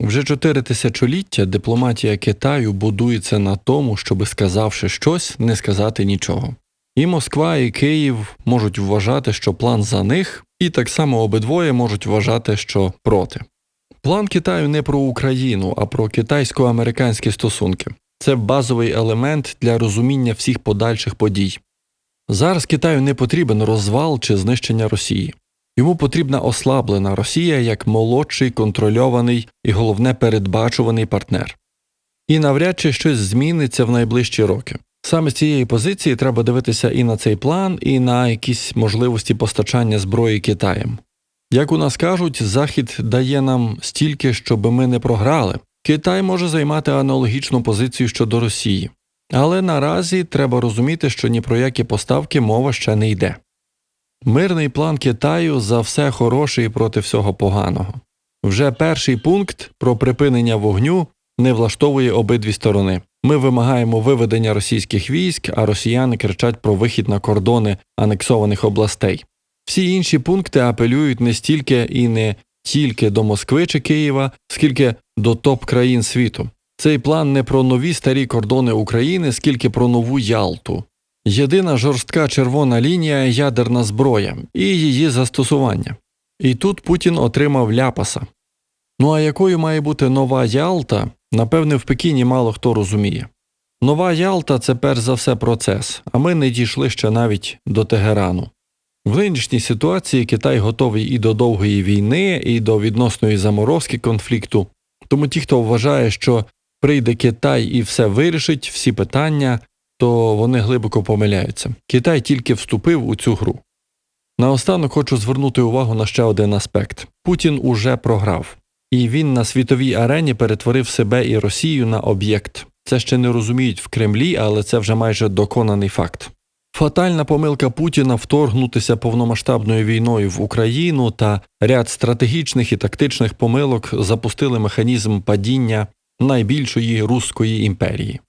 Вже чотири тисячоліття дипломатія Китаю будується на тому, щоби сказавши щось, не сказати нічого. І Москва, і Київ можуть вважати, що план за них, і так само обидвоє можуть вважати, що проти. План Китаю не про Україну, а про китайсько-американські стосунки. Це базовий елемент для розуміння всіх подальших подій. Зараз Китаю не потрібен розвал чи знищення Росії. Йому потрібна ослаблена Росія як молодший, контрольований і головне передбачуваний партнер. І навряд чи щось зміниться в найближчі роки. Саме з цієї позиції треба дивитися і на цей план, і на якісь можливості постачання зброї Китаєм. Як у нас кажуть, Захід дає нам стільки, щоб ми не програли. Китай може займати аналогічну позицію щодо Росії. Але наразі треба розуміти, що ні про які поставки мова ще не йде. Мирний план Китаю за все хороше і проти всього поганого. Вже перший пункт про припинення вогню не влаштовує обидві сторони. Ми вимагаємо виведення російських військ, а росіяни кричать про вихід на кордони анексованих областей. Всі інші пункти апелюють не стільки і не тільки до Москви чи Києва, скільки до топ країн світу. Цей план не про нові старі кордони України, скільки про нову Ялту. Єдина жорстка червона лінія ядерна зброя і її застосування. І тут Путін отримав ляпаса. Ну а якою має бути нова Ялта, напевне, в Пекіні мало хто розуміє. Нова Ялта це перш за все процес, а ми не дійшли ще навіть до Тегерану. В нинішній ситуації Китай готовий і до довгої війни, і до відносної заморозки конфлікту. Тому ті, хто вважає, що прийде Китай і все вирішить, всі питання, то вони глибоко помиляються. Китай тільки вступив у цю гру. Наостанок хочу звернути увагу на ще один аспект: Путін уже програв, і він на світовій арені перетворив себе і Росію на об'єкт. Це ще не розуміють в Кремлі, але це вже майже доконаний факт. Фатальна помилка Путіна вторгнутися повномасштабною війною в Україну та ряд стратегічних і тактичних помилок запустили механізм падіння найбільшої руської імперії.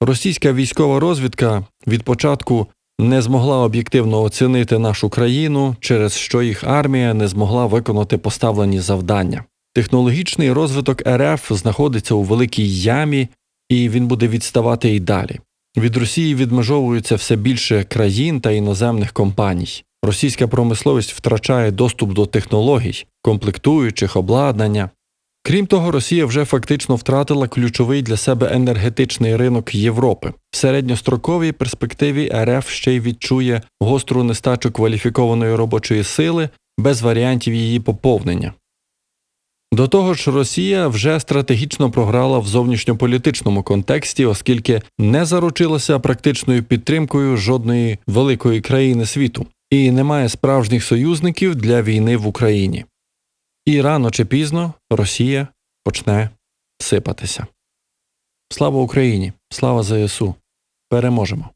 Російська військова розвідка від початку не змогла об'єктивно оцінити нашу країну, через що їх армія не змогла виконати поставлені завдання. Технологічний розвиток РФ знаходиться у великій ямі, і він буде відставати і далі. Від Росії відмежовується все більше країн та іноземних компаній. Російська промисловість втрачає доступ до технологій, комплектуючих, обладнання. Крім того, Росія вже фактично втратила ключовий для себе енергетичний ринок Європи. В середньостроковій перспективі РФ ще й відчує гостру нестачу кваліфікованої робочої сили без варіантів її поповнення. До того ж, Росія вже стратегічно програла в зовнішньополітичному контексті, оскільки не заручилася практичною підтримкою жодної великої країни світу і не має справжніх союзників для війни в Україні. І рано чи пізно Росія почне сипатися. Слава Україні! Слава ЗСУ! Переможемо!